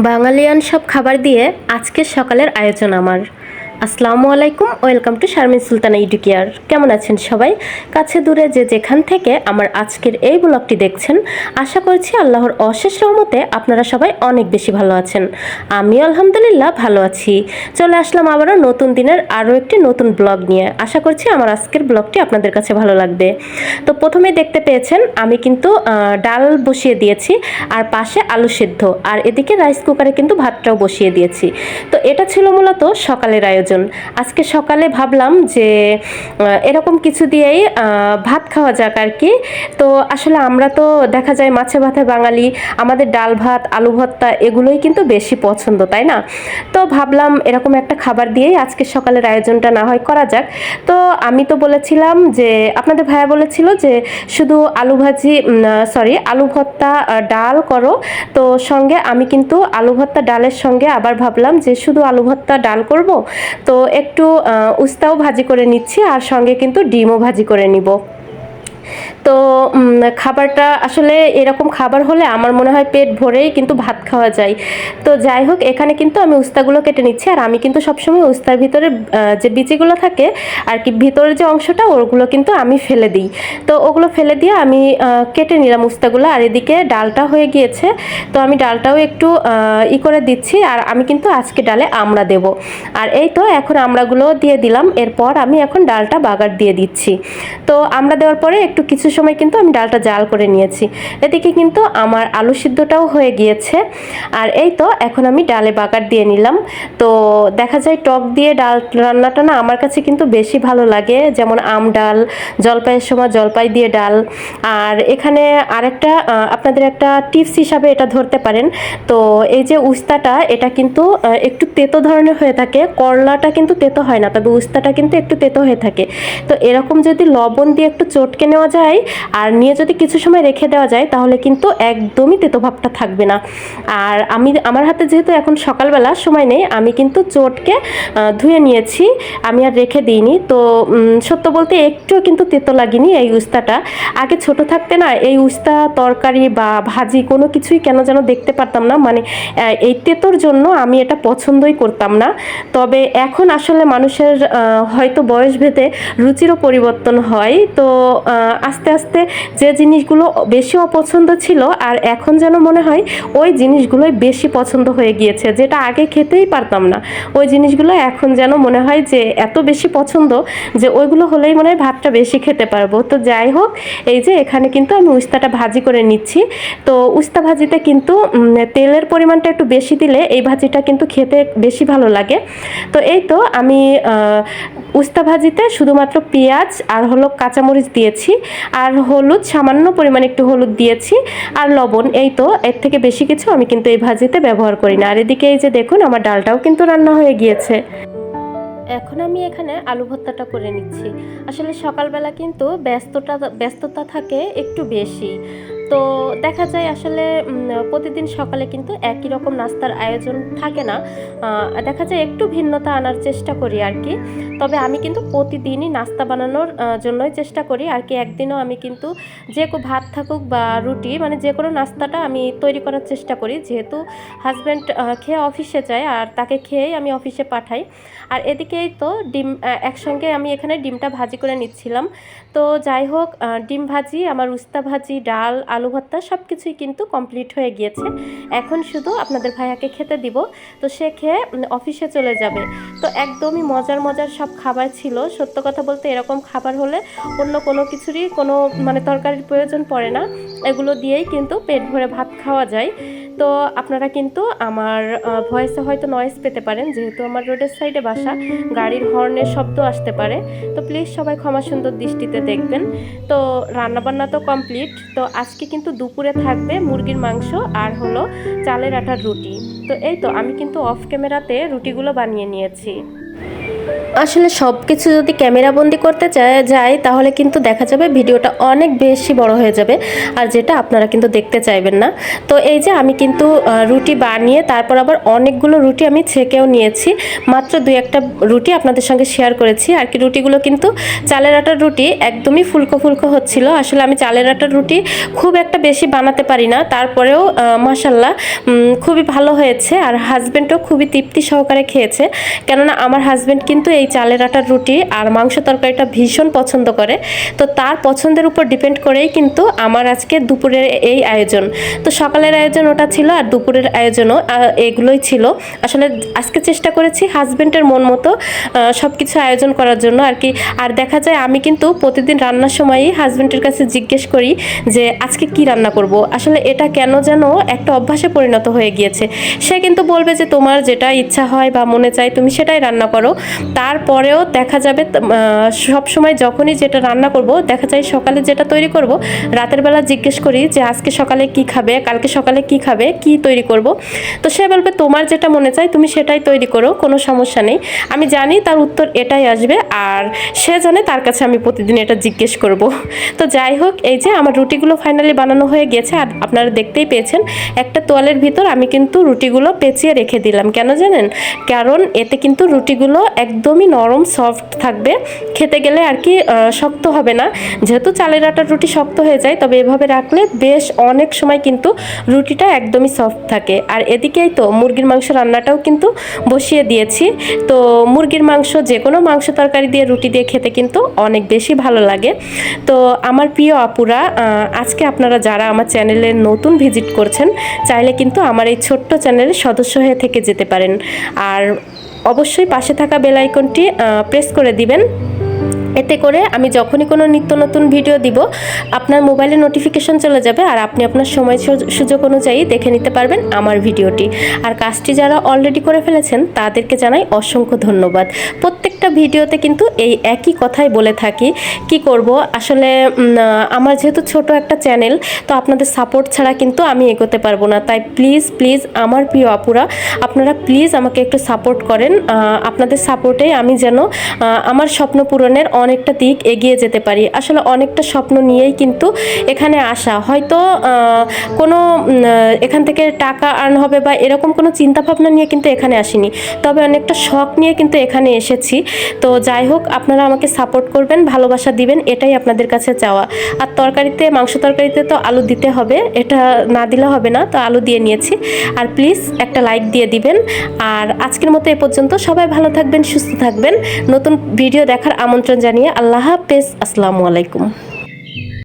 বাঙালিয়ান সব খাবার দিয়ে আজকের সকালের আয়োজন আমার। আসসালামু আলাইকুম, ওয়েলকাম টু শারমিন সুলতানা ইডুকিয়ার কেমন আছেন সবাই? কাছে দূরে যে যেখান থেকে আমার আজকের এই ব্লগটি দেখছেন, আশা করছি আল্লাহর অশেষ রহমতে আপনারা সবাই অনেক বেশি ভালো আছেন। আমি আলহামদুলিল্লাহ ভালো আছি। চলে আসলাম আবারও নতুন দিনের আরও একটি নতুন ব্লগ নিয়ে। আশা করছি আমার আজকের ব্লগটি আপনাদের কাছে ভালো লাগবে। তো প্রথমে দেখতে পেয়েছেন, আমি কিন্তু ডাল বসিয়ে দিয়েছি, আর পাশে আলু সিদ্ধ। আর এদিকে রাইস কুকারে কিন্তু ভাতটাও বসিয়ে দিয়েছি। তো এটা ছিল মূলত সকালের আয়োজন। আজকে সকালে ভাবলাম যে এরকম কিছু দিয়েই ভাত খাওয়া যাক আর কি। তো আসলে আমরা তো দেখা যায় মাছে ভাতে বাঙালি, আমাদের ডাল ভাত, আলু ভর্তা এগুলোই কিন্তু বেশি পছন্দ, তাই না? তো ভাবলাম এরকম একটা খাবার দিয়েই আজকে সকালের আয়োজনটা না হয় করা যাক। তো আমি তো বলেছিলাম যে, আপনাদের ভাইয়া বলেছিল যে, শুধু আলু ভাজি সরি আলু ভর্তা ডাল করো। তো সঙ্গে আমি কিন্তু আলু ভর্তা, ডালের সঙ্গে আবার ভাবলাম যে, শুধু আলু ভর্তা, ডাল করব? তো একটু উস্তাও ভাজি করে নিচ্ছি আর সঙ্গে কিন্তু ডিমও ভাজি করে নিব। তো খাবারটা আসলে এরকম খাবার হলে আমার মনে হয় পেট ভরেই কিন্তু ভাত খাওয়া যায়। তো যাই হোক, এখানে কিন্তু আমি উস্তাগুলো কেটে নিচ্ছি আর আমি কিন্তু সবসময় উস্তার ভিতরে যে বিচিগুলো থাকে আর কি ভিতরের যে অংশটা, ওগুলো কিন্তু আমি ফেলে দিই। তো ওগুলো ফেলে দিয়ে আমি কেটে নিলাম উস্তাগুলো আর এদিকে ডালটা হয়ে গিয়েছে। তো আমি ডালটাও একটু ই করে দিচ্ছি আর আমি কিন্তু আজকে ডালে আমড়া দেব। আর এই তো এখন আমড়াগুলো দিয়ে দিলাম। এরপর আমি এখন ডালটা বাগার দিয়ে দিচ্ছি। তো আমড়া দেওয়ার পরে একটু কিছু সময় কিন্তু আমি ডালটা জাল করে নিয়েছি। এদিকে কিন্তু আমার আলু সিদ্ধটাও হয়ে গিয়েছে। আর এই তো এখন আমি ডালে বাগার দিয়ে নিলাম। তো দেখা যায় টক দিয়ে ডাল রান্নাটা না আমার কাছে কিন্তু বেশি ভালো লাগে। যেমন আম ডাল, জলপাইয়ের সময় জলপাই দিয়ে ডাল। আর এখানে আরেকটা আপনাদের একটা টিপস হিসাবে এটা ধরতে পারেন। তো এই যে উস্তাটা, এটা কিন্তু একটু তেতো ধরনের হয়ে থাকে। করলাটা কিন্তু তেতো হয় না, তবে উস্তাটা কিন্তু একটু তেতো হয়ে থাকে। তো এরকম যদি লবণ দিয়ে একটু চটকে নেওয়া যায় আর নিয়ে যদি কিছু সময় রেখে দেওয়া যায়, তাহলে কিন্তু একদমই তেতো ভাবটা থাকবে না। আর আমি, আমার হাতে যেহেতু এখন সকালবেলা সময় নেই, আমি কিন্তু চটকে ধুয়ে নিয়েছি। আমি আর রেখে দিইনি। তো সত্য বলতে একটুও কিন্তু তেতো লাগেনি এই উস্তাটা। আগে ছোট থাকতে না, এই উস্তা, তরকারি বা ভাজি কোনো কিছুই কেন যেন দেখতে পারতাম না। মানে এই তেতোর জন্য আমি এটা পছন্দই করতাম না। তবে এখন আসলে মানুষের হয়তো বয়স ভেদে রুচিরও পরিবর্তন হয়। তো আস্তে আস্তে যে জিনিসগুলো বেশি অপছন্দ ছিল আর এখন যেন মনে হয় ওই জিনিসগুলোই বেশি পছন্দ হয়ে গিয়েছে, যেটা আগে খেতেই পারতাম না। ওই জিনিসগুলো এখন যেন মনে হয় যে এত বেশি পছন্দ যে ওইগুলো হলেই মনে হয় ভাতটা বেশি খেতে পারব। তো যাই হোক, এই যে এখানে কিন্তু আমি উস্তাটা ভাজি করে নিচ্ছি। তো উস্তা ভাজিতে কিন্তু তেলের পরিমাণটা একটু বেশি দিলে এই ভাজিটা কিন্তু খেতে বেশি ভালো লাগে। তো এই তো আমি উস্তা ভাজিতে শুধুমাত্র পেঁয়াজ আর হলো কাঁচামরিচ দিয়েছি। আর হলুদ, সামান্য পরিমাণে একটু হলুদ দিয়েছি। আর লবণ, এই তো, এর থেকে বেশি কিছু আমি কিন্তু এই ভাজিতে ব্যবহার করি না। আর এদিকে এই যে দেখুন, আমার ডালটাও কিন্তু রান্না হয়ে গিয়েছে। এখন আমি এখানে আলু ভর্তাটা করে নিচ্ছি। আসলে সকালবেলা কিন্তু ব্যস্ততা ব্যস্ততা থাকে একটু বেশি। তো দেখা যায় আসলে প্রতিদিন সকালে কিন্তু একই রকম নাস্তার আয়োজন থাকে না। দেখা যায় একটু ভিন্নতা আনার চেষ্টা করি আর কি। তবে আমি কিন্তু প্রতিদিনই নাস্তা বানানোর জন্যই চেষ্টা করি। আর কি একদিনও আমি কিন্তু যে ভাত থাকুক বা রুটি মানে যে কোনো নাস্তাটা আমি তৈরি করার চেষ্টা করি। যেহেতু হাজব্যান্ড খেয়ে অফিসে যায় আর তাকে খেয়েই আমি অফিসে পাঠাই। আর এদিকেই তো ডিম একসঙ্গে আমি এখানে ডিমটা ভাজি করে নিচ্ছিলাম। তো যাই হোক ডিম ভাজি, আমার উস্তা ভাজি, ডাল, আলু ভর্তা সব কিছুই কিন্তু কমপ্লিট হয়ে গিয়েছে। এখন শুধু আপনাদের ভাইয়াকে খেতে দিব। তো সে খেয়ে অফিসে চলে যাবে। তো একদমই মজার মজার সব খাবার ছিল। সত্য কথা বলতে এরকম খাবার হলে অন্য কোনো কিছুরই কোনো মানে তরকারির প্রয়োজন পড়ে না। এগুলো দিয়েই কিন্তু পেট ভরে ভাত খাওয়া যায়। তো আপনারা কিন্তু আমার ভয়েসে হয়তো নয়েস পেতে পারেন, যেহেতু আমার রোডের সাইডে বাসা, গাড়ির হর্নের শব্দ আসতে পারে। তো প্লিজ সবাই ক্ষমা সুন্দর দৃষ্টিতে দেখবেন। তো রান্নাবান্না তো কমপ্লিট তো আজকে কিন্তু দুপুরে থাকবে মুরগির মাংস আর হলো চালের আটার রুটি। তো এই তো, আমি কিন্তু অফ ক্যামেরাতে রুটিগুলো বানিয়ে নিয়েছি। আসলে সব কিছু যদি ক্যামেরা বন্দি করতে চায়, যায়, তাহলে কিন্তু দেখা যাবে ভিডিওটা অনেক বেশি বড় হয়ে যাবে। আর যেটা আপনারা কিন্তু দেখতে চাইবেন না। তো এই যে আমি কিন্তু রুটি বানিয়ে, তারপর আবার অনেকগুলো রুটি আমি ছেঁকেও নিয়েছি। মাত্র দুই একটা রুটি আপনাদের সঙ্গে শেয়ার করেছি। আর কি রুটিগুলো কিন্তু চালের আটার রুটি একদমই ফুলকো ফুলকো হচ্ছিল। আসলে আমি চালের আটার রুটি খুব একটা বেশি বানাতে পারি না। তারপরেও মাসাল্লাহ খুবই ভালো হয়েছে। আর হাজব্যান্ডও খুবই তৃপ্তি সহকারে খেয়েছে। কেননা আমার হাজব্যান্ড কিন্তু এই চালের আটার রুটি আর মাংস তরকারিটা ভীষণ পছন্দ করে। তো তার পছন্দের উপর ডিপেন্ড করেই কিন্তু আমার আজকে দুপুরের এই আয়োজন। তো সকালের আয়োজন ওটা ছিল আর দুপুরের আয়োজনও এগুলোই ছিল। আসলে আজকে চেষ্টা করেছি হাজব্যান্ডের মন মতো সব কিছু আয়োজন করার জন্য আর কি। আর দেখা যায় আমি কিন্তু প্রতিদিন রান্নার সময়ই হাজব্যান্ডের কাছে জিজ্ঞেস করি যে, আজকে কি রান্না করব? আসলে এটা কেন যেন একটা অভ্যাসে পরিণত হয়ে গিয়েছে। সে কিন্তু বলবে যে, তোমার যেটা ইচ্ছা হয় বা মনে চায় তুমি সেটাই রান্না করো। তারপরেও দেখা যাবে সব সময় যখনই যেটা রান্না করব, দেখা যায় সকালে যেটা তৈরি করব, রাতের বেলা জিজ্ঞেস করি যে আজকে সকালে কি খাবে, কালকে সকালে কি খাবে, কি তৈরি করব। তো সে বলবে, তোমার যেটা মনে চায় তুমি সেটাই তৈরি করো, কোনো সমস্যা নেই। আমি জানি তার উত্তর এটাই আসবে আর সে জানে তার কাছে আমি প্রতিদিন এটা জিজ্ঞেস করব। তো যাই হোক, এই যে আমার রুটিগুলো ফাইনালি বানানো হয়ে গেছে আর আপনারা দেখতেই পেয়েছেন, একটা তোয়ালের ভিতর আমি কিন্তু রুটিগুলো পেঁচিয়ে রেখে দিলাম। কেন জানেন? কারণ এতে কিন্তু রুটিগুলো একদমই নরম সফট থাকবে। খেতে গেলে আর কি শক্ত হবে না। যেহেতু চালের আটার রুটি শক্ত হয়ে যায়, তবে এভাবে রাখলে বেশ অনেক সময় কিন্তু রুটিটা একদমই সফট থাকে। আর এদিকেই তো মুরগির মাংস রান্নাটাও কিন্তু বসিয়ে দিয়েছি। তো মুরগির মাংস যে কোনো মাংস তরকারি দিয়ে, রুটি দিয়ে খেতে কিন্তু অনেক বেশি ভালো লাগে। তো আমার প্রিয় আপুরা আজকে আপনারা যারা আমার চ্যানেলে নতুন ভিজিট করছেন, চাইলে কিন্তু আমার এই ছোট্ট চ্যানেলের সদস্য হয়ে থেকে যেতে পারেন। আর অবশ্যই পাশে থাকা বেল আইকনটি প্রেস করে দিবেন। এতে করে আমি যখনই কোনো নিত্য নতুন ভিডিও দিব, আপনার মোবাইলে নোটিফিকেশন চলে যাবে আর আপনি আপনার সময় সুযোগ অনুযায়ী দেখে নিতে পারবেন আমার ভিডিওটি আর কাজটি যারা অলরেডি করে ফেলেছেন, তাদেরকে জানাই অসংখ্য ধন্যবাদ। প্রত্যেকটা ভিডিওতে কিন্তু এই একই কথাই বলে থাকি, কি করব? আসলে আমার যেহেতু ছোট একটা চ্যানেল তো আপনাদের সাপোর্ট ছাড়া কিন্তু আমি এগোতে পারব না। তাই প্লিজ প্লিজ আমার প্রিয় আপুরা, আপনারা প্লিজ আমাকে একটু সাপোর্ট করেন। আপনাদের সাপোর্টে আমি যেন আমার স্বপ্ন পূরণের অনেকটা দিক এগিয়ে যেতে পারি। আসলে অনেকটা স্বপ্ন নিয়েই কিন্তু এখানে আসা। হয়তো কোনো এখান থেকে টাকা আর্ন হবে বা এরকম কোনো চিন্তা ভাবনা নিয়ে কিন্তু এখানে আসিনি। তবে অনেকটা শখ নিয়ে কিন্তু এখানে এসেছি। তো যাই হোক, আপনারা আমাকে সাপোর্ট করবেন, ভালোবাসা দিবেন, এটাই আপনাদের কাছে চাওয়া। আর তরকারিতে, মাংস তরকারিতে তো আলু দিতে হবে, এটা না দিলে হবে না, তো আলু দিয়ে নিয়েছি। আর প্লিজ একটা লাইক দিয়ে দিবেন। আর আজকের মতো এ পর্যন্ত সবাই ভালো থাকবেন, সুস্থ থাকবেন। নতুন ভিডিও দেখার আমন্ত্রণ জানিয়ে আল্লাহ হাফেজ। আসসালামু আলাইকুম।